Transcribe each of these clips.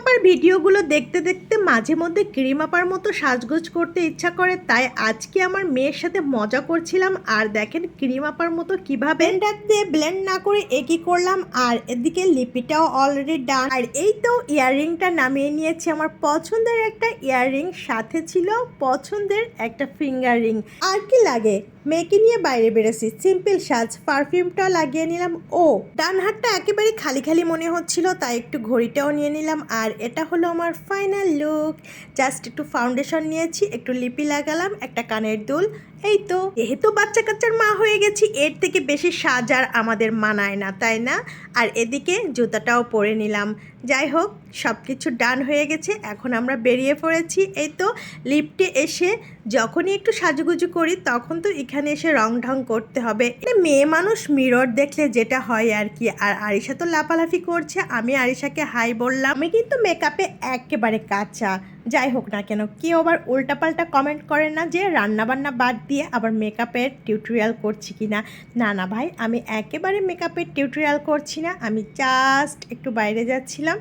আপার ভিডিওগুলো দেখতে দেখতে মাঝে মধ্যে ক্রিম আপার মতো সাজগোজ করতে ইচ্ছা করে, তাই আজকে আমার মেয়ের সাথে মজা করছিলাম। আর দেখেন ক্রিম আপার মতো কীভাবে ব্লেন্ডার দিয়ে ব্লেন্ড না করে একই করলাম, আর এদিকে লিপিটাও অলরেডি ডান আর এই তো ইয়াররিংটা নামিয়ে নিয়েছি, আমার পছন্দের একটা ইয়াররিং, সাথে ছিল পছন্দের একটা ফিঙ্গার রিং। আর কি লাগে? মেয়েকে নিয়ে বাইরে বেরোছি সিম্পল সাজ, পারফিউমটাও লাগিয়ে নিলাম। ও ডান হাতটা একেবারে খালি খালি মনে হচ্ছিল, তাই একটু ঘড়িটাও নিয়ে নিলাম। আর এটা হলো আমার ফাইনাল লুক জাস্ট একটু ফাউন্ডেশন নিয়েছি, একটু লিপি লাগালাম, একটা কানের দুল। এই তো, যেহেতু বাচ্চা কাচ্চার মা হয়ে গেছি, এর থেকে বেশি সাজ আর আমাদের মানায় না, তাই না? আর এদিকে জুতাটাও পরে নিলাম। যাই হোক সব কিছু ডান হয়ে গেছে, এখন আমরা বেরিয়ে পড়েছি। এই তো লিফটে এসে যখনই একটু সাজুগুজু করি, তখন তো এখানে এসে রং ঢং করতে হবে। মেয়ে মানুষ মিরর দেখলে যেটা হয় আর কি। আর আরিশা তো লাফালাফি করছে, আমি আরিশাকে হাই বললাম। আমি কিন্তু মেকআপে একেবারে কাঁচা যাই হোক না কেন, কেউ আবার উল্টাপাল্টা কমেন্ট করে না যে রান্নাবান্না বাদ দিয়ে আবার মেকআপের টিউটোরিয়াল করছি কি না না না ভাই, আমি একেবারে মেকআপের টিউটোরিয়াল করছি না, আমি জাস্ট একটু বাইরে যাচ্ছিলাম।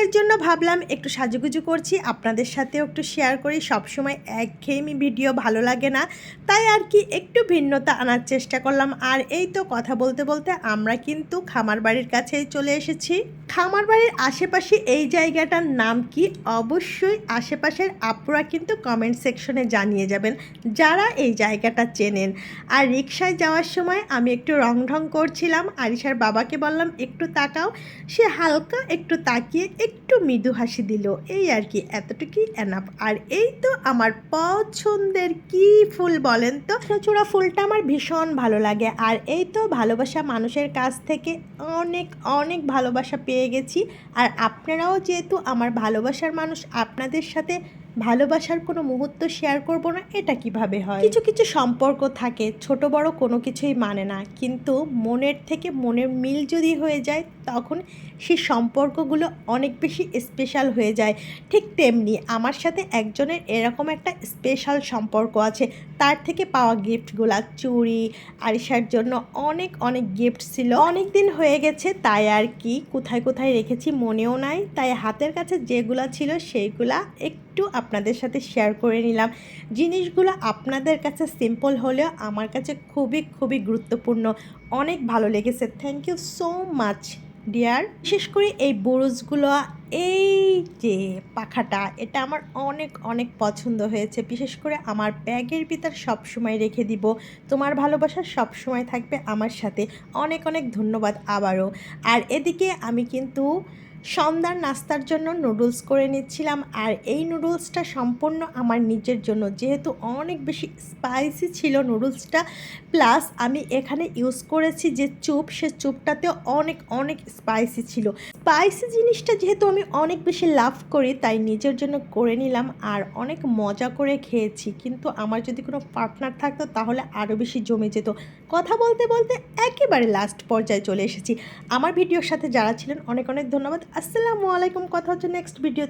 এর জন্য ভাবলাম একটু সাজুগুজু করছি, আপনাদের সাথেও একটু শেয়ার করি। সবসময় একঘেয়েমি ভিডিও ভালো লাগে না, তাই আর কি একটু ভিন্নতা আনার চেষ্টা করলাম। আর এই তো কথা বলতে বলতে আমরা কিন্তু খামার বাড়ির কাছেই চলে এসেছি। খামার বাড়ির আশেপাশে এই জায়গাটার নাম কি? অবশ্যই আশেপাশের আপুরা কিন্তু কমেন্ট সেকশনে জানিয়ে যাবেন যারা এই জায়গাটা চেনেন। আর রিক্সায় যাওয়ার সময় আমি একটু রং ঢং করছিলাম, আরিশার বাবাকে বললাম, একটু তাকাও। সে হালকা একটু তাকিয়ে একটু মৃদু হাসি দিল। এই আর কি, এতটুকুই এনাফ আর এই তো আমার পছন্দের কি ফুল বলেন তো? চূড়া ফুলটা আমার ভীষণ ভালো লাগে। আর এই তো ভালোবাসা মানুষের কাছ থেকে অনেক অনেক ভালোবাসা পেয়ে গেছি। আর আপনারাও যেহেতু আমার ভালোবাসার মানুষ, আপনাদের সাথে ভালোবাসার কোনো মুহূর্ত শেয়ার করব না, এটা কীভাবে হয়? কিছু কিছু সম্পর্ক থাকে, ছোট বড় কোনো কিছুই মানে না। কিন্তু মনের থেকে মনের মিল যদি হয়ে যায়, তখন সেই সম্পর্কগুলো অনেক বেশি স্পেশাল হয়ে যায়। ঠিক তেমনি আমার সাথে একজনের এরকম একটা স্পেশাল সম্পর্ক আছে। তার থেকে পাওয়া গিফটগুলা চুড়ি, আরিশার জন্য অনেক অনেক গিফট ছিল। অনেক দিন হয়ে গেছে, তাই আর কি, কোথায় কোথায় রেখেছি মনেও নাই। তাই হাতের কাছে যেগুলা ছিল, সেইগুলা একটু আপনাদের সাথে শেয়ার করে নিলাম। জিনিসগুলো আপনাদের কাছে সিম্পল হলেও আমার কাছে খুবই খুবই গুরুত্বপূর্ণ। অনেক ভালো লেগেছে। Thank you so much dear বিশেষ করে এই বুরুজগুলো এই যে পাখাটা, এটা আমার অনেক অনেক পছন্দ হয়েছে। বিশেষ করে আমার ব্যাগের ভিতর সবসময় রেখে দিব। তোমার ভালোবাসা সবসময় থাকবে আমার সাথে। অনেক অনেক ধন্যবাদ আবারও। আর এদিকে আমি কিন্তু সন্ধ্যার নাস্তার জন্য নুডলস করে নিচ্ছিলাম। আর এই নুডলসটা সম্পূর্ণ আমার নিজের জন্য। যেহেতু অনেক বেশি স্পাইসি ছিল নুডলসটা, প্লাস আমি এখানে ইউজ করেছি যে চুপ, সে চুপটাতেও অনেক অনেক স্পাইসি ছিল। স্পাইসি জিনিসটা যেহেতু আমি অনেক বেশি লাভ করি, তাই নিজের জন্য করে নিলাম আর অনেক মজা করে খেয়েছি। কিন্তু আমার যদি কোনো পার্টনার থাকতো, তাহলে আরও বেশি জমে যেত। কথা বলতে বলতে একেবারে লাস্ট পর্যায়ে চলে এসেছি। আমার ভিডিওর সাথে যারা ছিলেন, অনেক অনেক ধন্যবাদ। আসসালামু আলাইকুম। কথা হচ্ছে নেক্সট ভিডিও